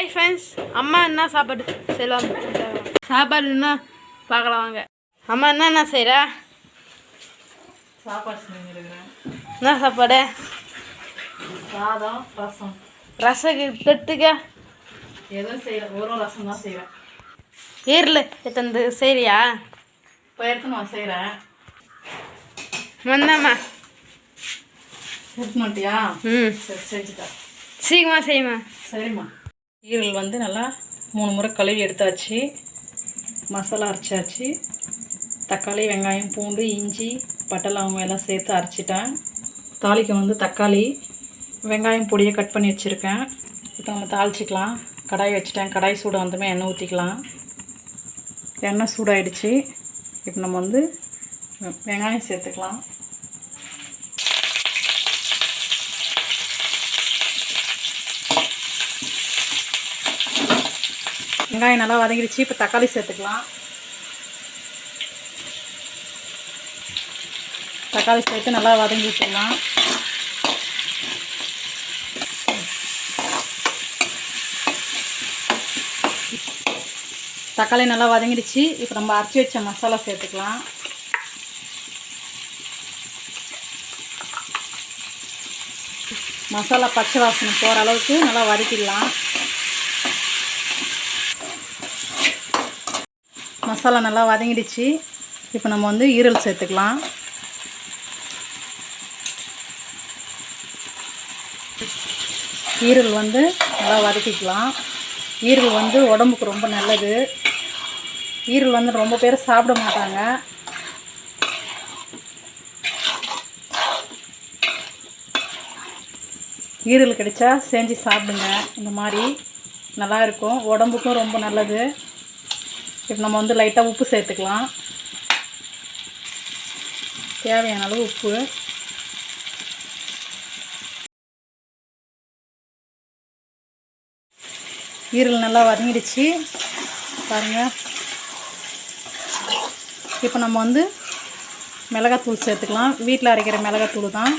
Hi friends அம்மா என்ன சாப்பாடு செய்யலாம் சாப்பாடு என்ன பார்க்கலாம் வாங்க. அம்மா என்ன என்ன செய்கிறா சாப்பாடு செஞ்சுருக்கிறேன். என்ன சாப்பாடு? சாதம் ரசம். ரசக்கு தொட்டுக்க? எதுவும் செய்யல. வெறும் ரசம் தான் செய்கிறேன் ஈரில் எத்தனை செய்றியா? இப்போ எடுத்து நான் செய்கிறேன் வந்தாம்மா. எடுத்து மாட்டியா ம். சரி செஞ்சுட்டேன் சீக்கிரமாக செய்யுமா சரிம்மா. ஈரல் வந்து நல்லா மூணு முறை கழுவி எடுத்தாச்சு மசாலா அரைச்சாச்சு தக்காளி வெங்காயம் பூண்டு இஞ்சி பட்டை லவங்கம் எல்லாம் சேர்த்து அரைச்சிட்டேன். தாளிக்க வந்து தக்காளி வெங்காயம் பொடியை கட் பண்ணி வச்சுருக்கேன். இப்போ நம்ம தாளிச்சிக்கலாம். கடாய் வச்சுட்டேன். கடாய் சூடு வந்துமே எண்ணெய் ஊற்றிக்கலாம் எண்ணெய் சூடாயிடுச்சு. இப்போ நம்ம வந்து வெங்காயம் சேர்த்துக்கலாம். வெங்காயம் நல்லா வதங்கிடுச்சு இப்போ தக்காளி சேர்த்துக்கலாம். தக்காளி சேர்த்து நல்லா வதங்கி விட்டுடலாம் தக்காளி நல்லா வதங்கிடுச்சு இப்போ நம்ம அரைச்சி வச்ச மசாலா சேர்த்துக்கலாம். மசாலா பச்சை வாசனை போகிற அளவுக்கு நல்லா வதக்கிடலாம். மசாலா நல்லா வதங்கிடுச்சு. இப்போ நம்ம வந்து ஈரல் சேர்த்துக்கலாம். ஈரல் வந்து நல்லா வதக்கிக்கலாம். ஈரல் வந்து உடம்புக்கு ரொம்ப நல்லது. ஈரல் வந்து ரொம்ப பேர் சாப்பிட மாட்டாங்க. ஈரல் கிடைச்சா செஞ்சு சாப்பிடுங்க. இந்த மாதிரி நல்லா இருக்கும். உடம்புக்கும் ரொம்ப நல்லது. இப்போ நம்ம வந்து லைட்டாக உப்பு சேர்த்துக்கலாம். தேவையான அளவு உப்பு. ஈரல் நல்லா வதங்கிடுச்சு. பாருங்கள் இப்போ நம்ம வந்து மிளகாத்தூள் சேர்த்துக்கலாம். வீட்டில் அரைக்கிற மிளகாத்தூள் தான்.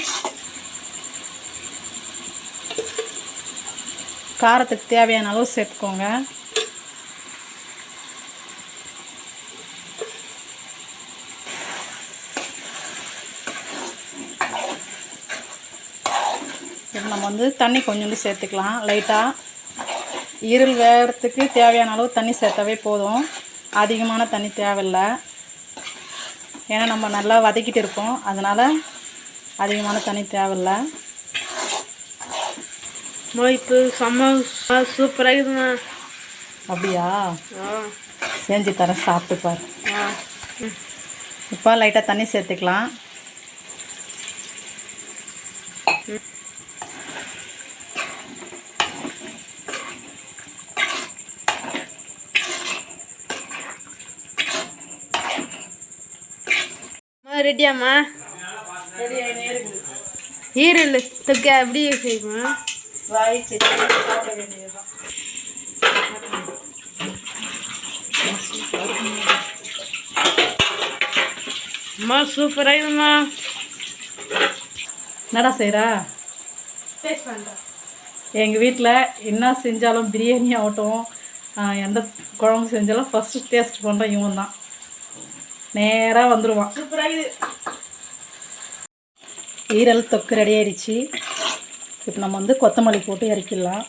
காரத்துக்கு தேவையான அளவு சேர்த்துக்கோங்க. இப்போ நம்ம வந்து தண்ணி கொஞ்சோண்டு சேர்த்துக்கலாம். லைட்டாக ஈரல் வேகிறதுக்கு தேவையான அளவு தண்ணி சேர்த்தாவே போதும். அதிகமான தண்ணி தேவையில்லை. ஏன்னா நம்ம நல்லா வதக்கிட்டு இருக்கோம். அதனால் அதிகமான தண்ணி தேவையில்லை. இப்போ செம்ம சூப்பராக இருக்குதுண்ணா அப்படியா? செஞ்சு தரேன் சாப்பிட்டு பாரு. இப்போ லைட்டாக தண்ணி சேர்த்துக்கலாம். ரெடியாம்மா? ஈரல் தொக்க எப்படி செய்வோம் அம்மா சூப்பராக இருக்குதும்மா என்னடா செய்கிறா எங்கள் வீட்டில் என்ன செஞ்சாலும் பிரியாணி ஆகட்டும் எந்த குழம்பு செஞ்சாலும் ஃபஸ்ட்டு டேஸ்ட் பண்ணுறேன் இவன் தான் நேராக வந்துடுவான் சூப்பராக இருக்குது ஈரல் தொக்கு ரெடி ஆயிடுச்சு. இப்போ நம்ம வந்து கொத்தமல்லி போட்டு இறக்கிடலாம்.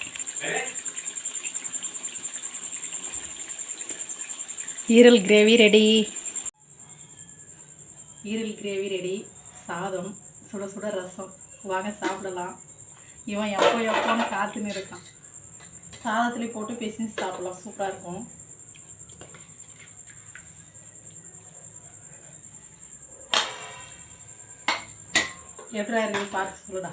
ஈரல் கிரேவி ரெடி ஈரல் கிரேவி ரெடி சாதம் சுட சுட ரசம். வாங்க சாப்பிடலாம். இவன் எப்போ எப்போன்னு காத்துன்னு இருக்கான். சாதத்துலேயே போட்டு பேசின்னு சாப்பிடலாம். சூப்பராக இருக்கும். எப்படா இருக்கு? பார்த்து சொல்லுடா.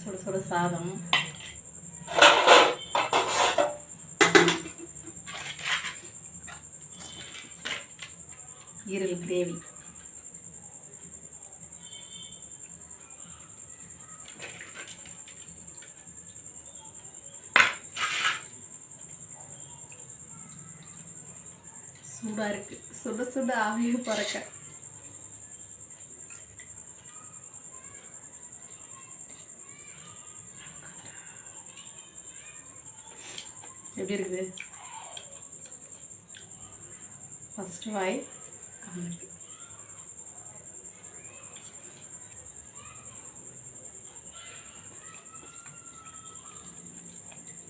சுட சுட சாதம். ஈரல் கிரேவி. சூடாக இருக்குது சுட சுட ஆவியும் பறக்க. எப்படி இருக்குது? ஃபஸ்ட்டு வாய்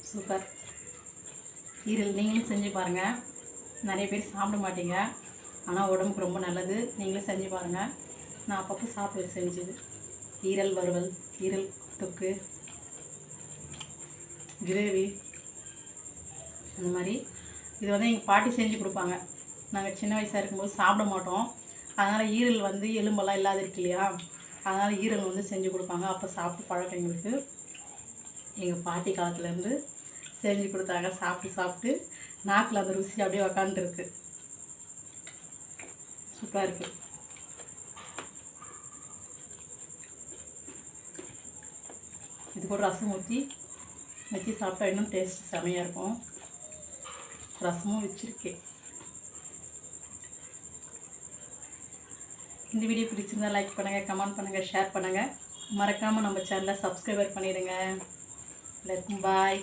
சூப்பர் ஈரல் நீங்களும் செஞ்சு பாருங்கள் நிறைய பேர் சாப்பிட மாட்டீங்க. ஆனால் உடம்புக்கு ரொம்ப நல்லது. நீங்களும் செஞ்சு பாருங்கள் நான் அப்பப்போ சாப்பிட செஞ்சது. ஈரல் வறுவல் ஈரல் தொக்கு கிரேவி அந்த மாதிரி. இது வந்து எங்கள் பாட்டி செஞ்சு கொடுப்பாங்க. நாங்கள் சின்ன வயசாக இருக்கும்போது சாப்பிட மாட்டோம். அதனால் ஈரல் வந்து எலும்பெல்லாம் இல்லாத இருக்கு இல்லையா? அதனால் ஈரல் வந்து செஞ்சு கொடுப்பாங்க. அப்போ சாப்பிட்டு பழக்கம் எங்களுக்கு. எங்கள் பாட்டி காலத்துலேருந்து செஞ்சு கொடுத்தாங்க. சாப்பிட்டு சாப்பிட்டு நாக்கில் அந்த ருசி அப்படியே உக்காந்துருக்கு. சூப்பராக இருக்குது இது கூட ரசம் ஊற்றி வச்சு சாப்பிட்டா இன்னும் டேஸ்ட் செமையாக இருக்கும். ரசமும் வச்சுருக்கேன் இந்த வீடியோ பிடிச்சிருந்தா லைக் பண்ணுங்கள் கமெண்ட் பண்ணுங்கள் ஷேர் பண்ணுங்கள் மறக்காமல் நம்ம சேனலை சப்ஸ்கிரைபர் பண்ணிவிடுங்க எல்லாருக்கும் பாய்